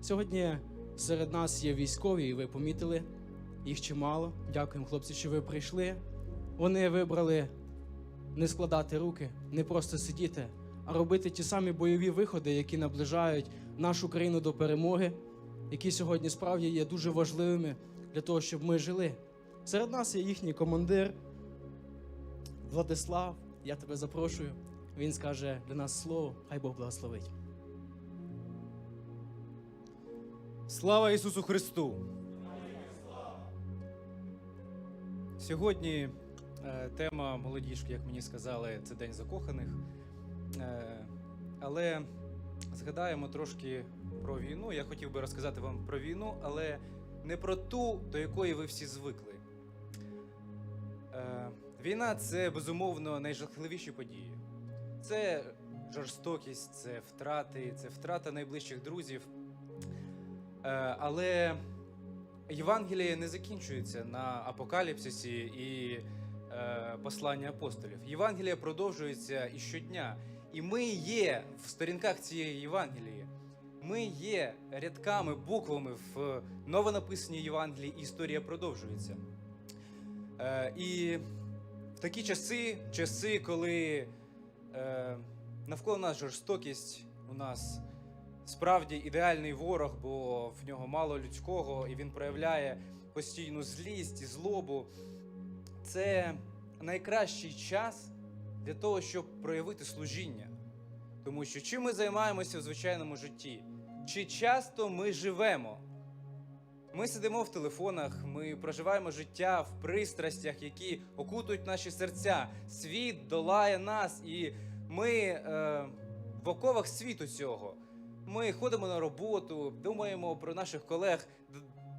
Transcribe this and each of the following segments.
Сьогодні серед нас є військові, і ви помітили їх чимало. Дякуємо, хлопці, що ви прийшли. Вони вибрали не складати руки, не просто сидіти, а робити ті самі бойові виходи, які наближають нашу країну до перемоги, які сьогодні справді є дуже важливими для того, щоб ми жили. Серед нас є їхній командир Владислав. Я тебе запрошую. Він скаже для нас слово. Хай Бог благословить. Слава Ісусу Христу! Сьогодні е, тема молодіжки, як мені сказали, це День закоханих. Е, але згадаємо трошки про війну. Я хотів би розказати вам про війну, але не про ту, до якої ви всі звикли. Е, війна це безумовно найжахливіші події. Це жорстокість, це втрати, це втрата найближчих друзів. Е, Але Євангеліє не закінчується на апокаліпсисі і е, посланні апостолів. Євангеліє продовжується і щодня. І ми є в сторінках цієї Євангелії. Ми є рядками, буквами в новонаписаній Євангелії, і історія продовжується. Е, і в такі часи, часи, коли навколо нас жорстокість, у нас справді ідеальний ворог, бо в нього мало людського, і він проявляє постійну злість і злобу. Це найкращий час для того, щоб проявити служіння. Тому що чим ми займаємося в звичайному житті? Чи часто ми живемо? Ми сидимо в телефонах, ми проживаємо життя в пристрастях, які окутують наші серця. Світ долає нас, і ми е, в оковах світу цього. Ми ходимо на роботу, думаємо про наших колег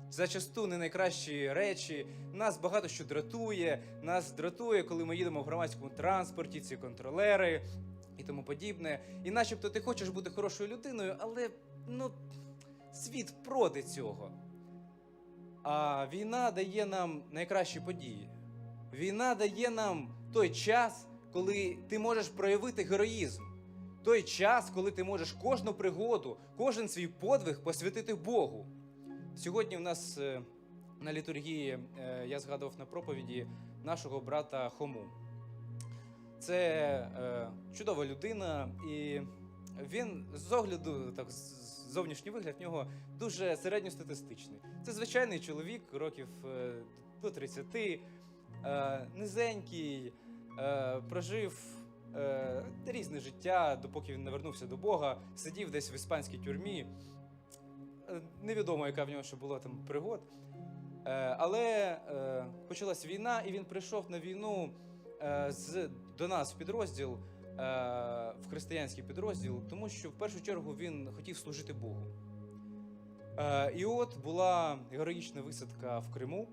зачасту не найкращі речі. Нас багато що дратує. Нас дратує, коли ми їдемо в громадському транспорті, ці контролери і тому подібне. І начебто ти хочеш бути хорошою людиною, але ну, світ проти цього. А війна дає нам найкращі події. Війна дає нам той час, коли ти можеш проявити героїзм. Той час, коли ти можеш кожну пригоду, кожен свій подвиг посвятити Богу. Сьогодні в нас е, на літургії е, я згадував на проповіді нашого брата Хому. Це е, чудова людина, і він з огляду, так, зовнішній вигляд в нього дуже середньостатистичний. Це звичайний чоловік, років до 30, е, низенький, прожив е, різне життя, допоки він не вернувся до Бога, сидів десь в іспанській тюрмі. Е, Невідомо, яка в нього ще була там пригод. Е, але е, почалась війна, і він прийшов на війну е, з, до нас в підрозділ, е, в християнський підрозділ, тому що в першу чергу він хотів служити Богу. Е, і от була героїчна висадка в Криму.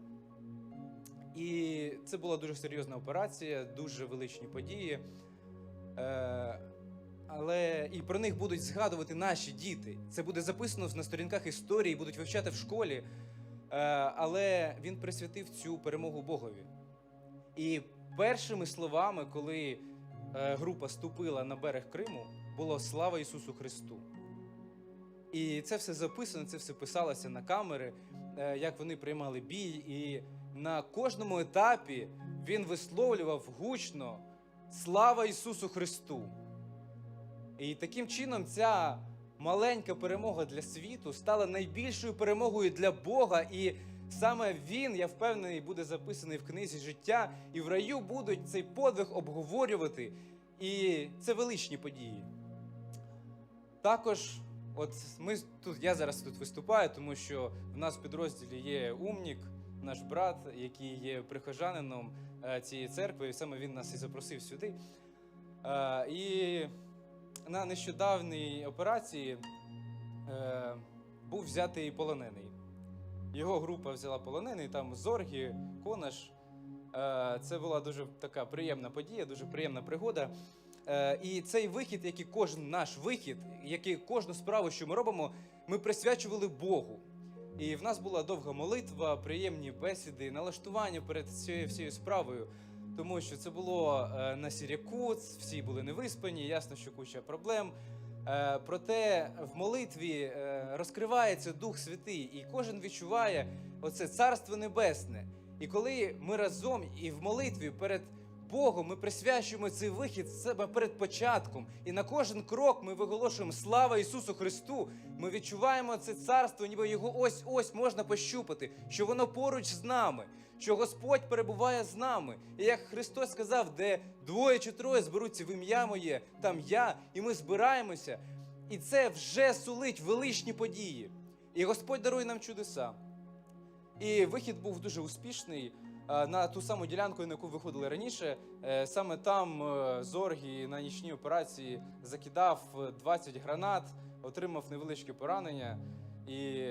І це була дуже серйозна операція, дуже величні події. Е, але і про них будуть згадувати наші діти. Це буде записано на сторінках історії, будуть вивчати в школі. Е, але він присвятив цю перемогу Богові. І першими словами, коли е, група ступила на берег Криму, було слава Ісусу Христу. І це все записано, це все писалося на камери, як вони приймали бій. І на кожному етапі він висловлював гучно Слава Ісусу Христу! І таким чином ця маленька перемога для світу стала найбільшою перемогою для Бога. І саме він, я впевнений, буде записаний в книзі життя, і в раю будуть цей подвиг обговорювати. І це величні події. Також, от ми тут, я зараз тут виступаю, тому що в нас в підрозділі є умнік, наш брат, який є прихожанином цієї церкви, і саме він нас і запросив сюди. Е, І на нещодавній операції е, був взятий полонений. Його група взяла полонений, там Зоргі, Конаш. Е, це була дуже така приємна подія, дуже приємна пригода. Е, і цей вихід, як і кожен наш вихід, як і кожну справу, що ми робимо, ми присвячували Богу. І в нас була довга молитва, приємні бесіди, налаштування перед цією всією справою. Тому що це було е, на Сіряку, всі були невиспані, ясно, що куча проблем. Е, проте в молитві е, розкривається Дух Святий, і кожен відчуває оце Царство Небесне. І коли ми разом і в молитві перед Богом ми присвячуємо цей вихід себе перед початком, і на кожен крок ми виголошуємо слава Ісусу Христу. Ми відчуваємо це царство, ніби його ось ось можна пощупати, що воно поруч з нами, що Господь перебуває з нами. І як Христос сказав, де двоє чи троє зберуться в ім'я моє, там я, і ми збираємося. І це вже сулить величні події. І Господь дарує нам чудеса. І вихід був дуже успішний. Е, На ту саму ділянку, на яку виходили раніше, е, саме там е, Зоргі на нічній операції закидав е, 20 гранат, отримав невеличке поранення і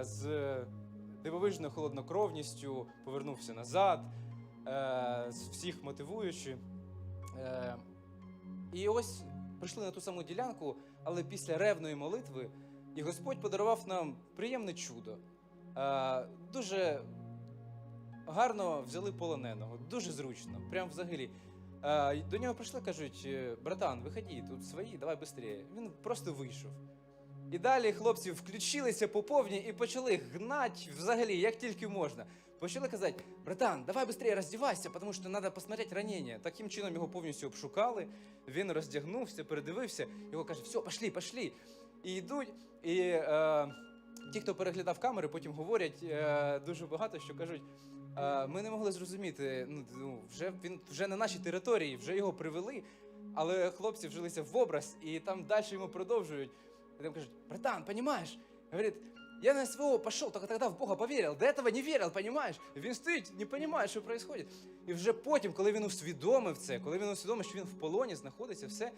з дивовижною холоднокровністю повернувся назад, з всіх мотивуючи. І ось прийшли на ту саму ділянку, але після ревної молитви, і Господь подарував нам приємне чудо. Дуже гарно взяли полоненого, дуже зручно, прям взагалі. До нього прийшли, кажуть, «Е, братан, виходи, тут свої, давай швидше. Він просто вийшов. І далі хлопці включилися по повній і почали гнать взагалі, як тільки можна. Почали казати, братан, давай швидше роздівайся, тому що треба посмотрети ранення. Таким чином його повністю обшукали. Він роздягнувся, передивився, його каже, все, пошли, пошли. І йдуть. І е, ті, хто переглядав камери, потім говорять е, дуже багато, що кажуть. Е, ми не могли зрозуміти, ну, ну вже він вже на нашій території, вже його привели, але хлопці вжилися в образ, і там далі йому продовжують. И там кажут, братан, понимаешь? Говорит, я на СВО пошел, только тогда в Бога поверил. До этого не вірив, понимаешь? І Він стоїть, не розуміє, що відбувається. І вже потім, коли він усвідомив це, коли він усвідомив, що він в полоні знаходиться, все,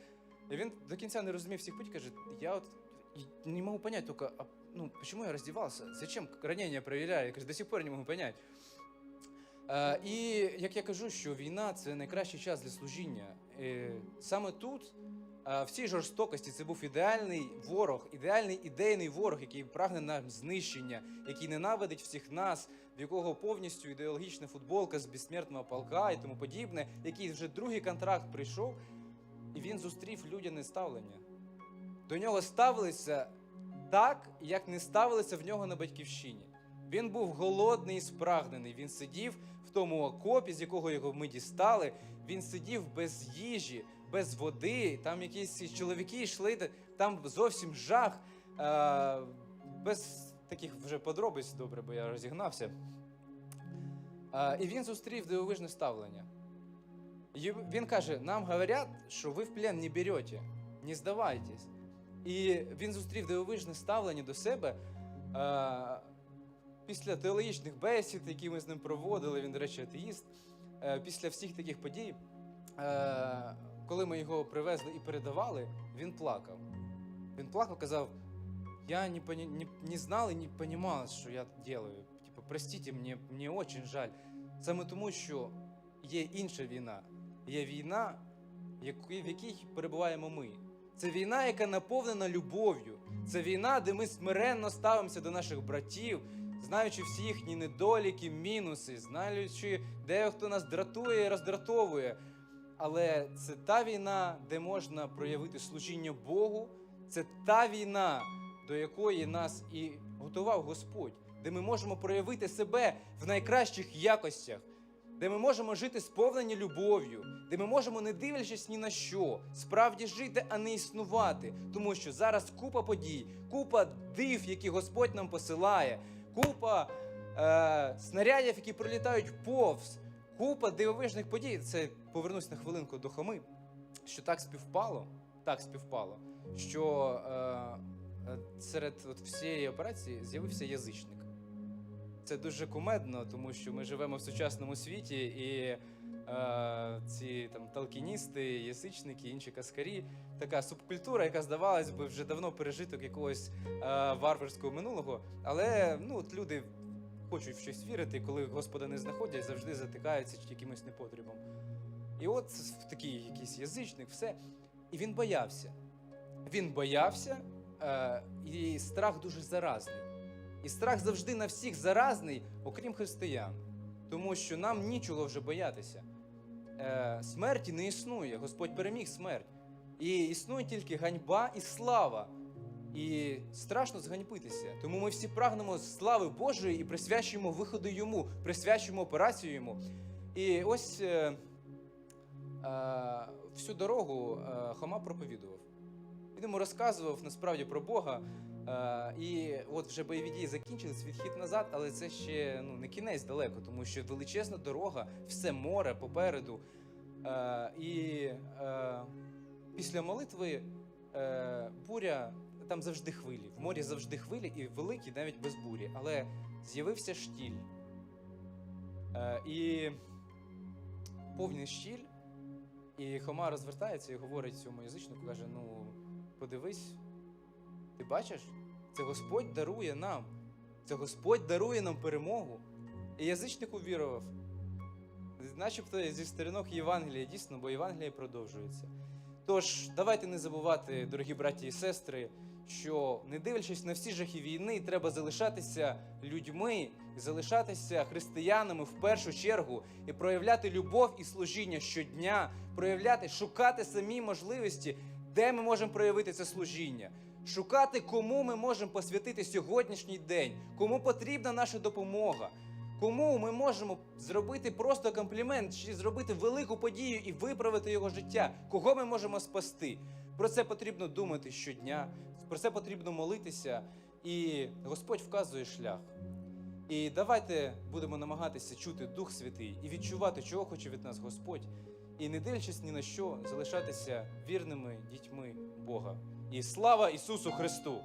і він до кінця не розумів всіх путь, каже, я от не могу понять только, ну, почему я раздевался? Зачем ранение проверяю? Я кажу, до сих пор не можу понять. Е, і як я кажу, що війна це найкращий час для служіння. Е, саме тут, е, в цій жорстокості, це був ідеальний ворог, ідеальний ідейний ворог, який прагне нам знищення, який ненавидить всіх нас, в якого повністю ідеологічна футболка з безсмертного полка і тому подібне, який вже другий контракт прийшов, і він зустрів людяне ставлення. До нього ставилися так, як не ставилися в нього на батьківщині. Він був голодний і спрагнений. Він сидів тому окопі, з якого його ми дістали. Він сидів без їжі, без води. Там якісь чоловіки йшли, там зовсім жах. Е, без таких вже подробиць, добре, бо я розігнався. Е, і він зустрів дивовижне ставлення. І Він каже: нам говорять, що ви в плен не берете, не здавайтесь. І він зустрів дивовижне ставлення до себе. Е, після теологічних бесід, які ми з ним проводили, він, до речі, атеїст. е, Після всіх таких подій, е, коли ми його привезли і передавали, він плакав. Він плакав, казав: Я не, пони- не, не знав і не розумів, що я делаю. Типу, простите, мені, мені дуже жаль. Саме тому, що є інша війна. Є війна, в якій перебуваємо ми. Це війна, яка наповнена любов'ю. Це війна, де ми смиренно ставимося до наших братів, знаючи всі їхні недоліки, мінуси, знаючи, де хто нас дратує і роздратовує. Але це та війна, де можна проявити служіння Богу. Це та війна, до якої нас і готував Господь, де ми можемо проявити себе в найкращих якостях, де ми можемо жити сповнені любов'ю, де ми можемо, не дивлячись ні на що, справді жити, а не існувати. Тому що зараз купа подій, купа див, які Господь нам посилає, купа е, снарядів, які пролітають повз, купа дивовижних подій. Це повернусь на хвилинку до Хоми, що так співпало, так співпало, що е, е, серед от всієї операції з'явився язичник. Це дуже кумедно, тому що ми живемо в сучасному світі, і е, ці там талкіністи, язичники, інші каскарі, така субкультура, яка здавалась би вже давно пережиток якогось е, варварського минулого. Але ну, от люди хочуть в щось вірити, коли Господа не знаходять, завжди затикаються якимось непотребом. І от такий якийсь язичник, все. І він боявся. Він боявся, е, і страх дуже заразний. І страх завжди на всіх заразний, окрім християн. Тому що нам нічого вже боятися. Е, смерті не існує. Господь переміг смерть. І існує тільки ганьба і слава. І страшно зганьбитися. Тому ми всі прагнемо слави Божої і присвячуємо виходу йому, присвячуємо операцію йому. І ось е, е, всю дорогу е, Хома проповідував. Він йому розказував насправді про Бога. Е, і от вже бойові дії закінчились, відхід назад, але це ще ну, не кінець далеко, тому що величезна дорога, все море попереду. Е, і е, після молитви е, буря, там завжди хвилі. В морі завжди хвилі і великі навіть без бурі. Але з'явився штіль. Е, і повний щіль. І Хома розвертається і говорить цьому язичнику, каже: ну, подивись, ти бачиш, це Господь дарує нам. Це Господь дарує нам перемогу. І язичник увірував. Начебто зі сторінок Євангелія дійсно, бо Євангеліє продовжується. Тож, давайте не забувати, дорогі браті і сестри, що не дивлячись на всі жахи війни, треба залишатися людьми, залишатися християнами в першу чергу і проявляти любов і служіння щодня, проявляти, шукати самі можливості, де ми можемо проявити це служіння. Шукати, кому ми можемо посвятити сьогоднішній день, кому потрібна наша допомога, кому ми можемо зробити просто комплімент чи зробити велику подію і виправити його життя, кого ми можемо спасти. Про це потрібно думати щодня, про це потрібно молитися, і Господь вказує шлях. І давайте будемо намагатися чути Дух Святий і відчувати, чого хоче від нас Господь, і не дивлячись ні на що, залишатися вірними дітьми Бога. І слава Ісусу Христу!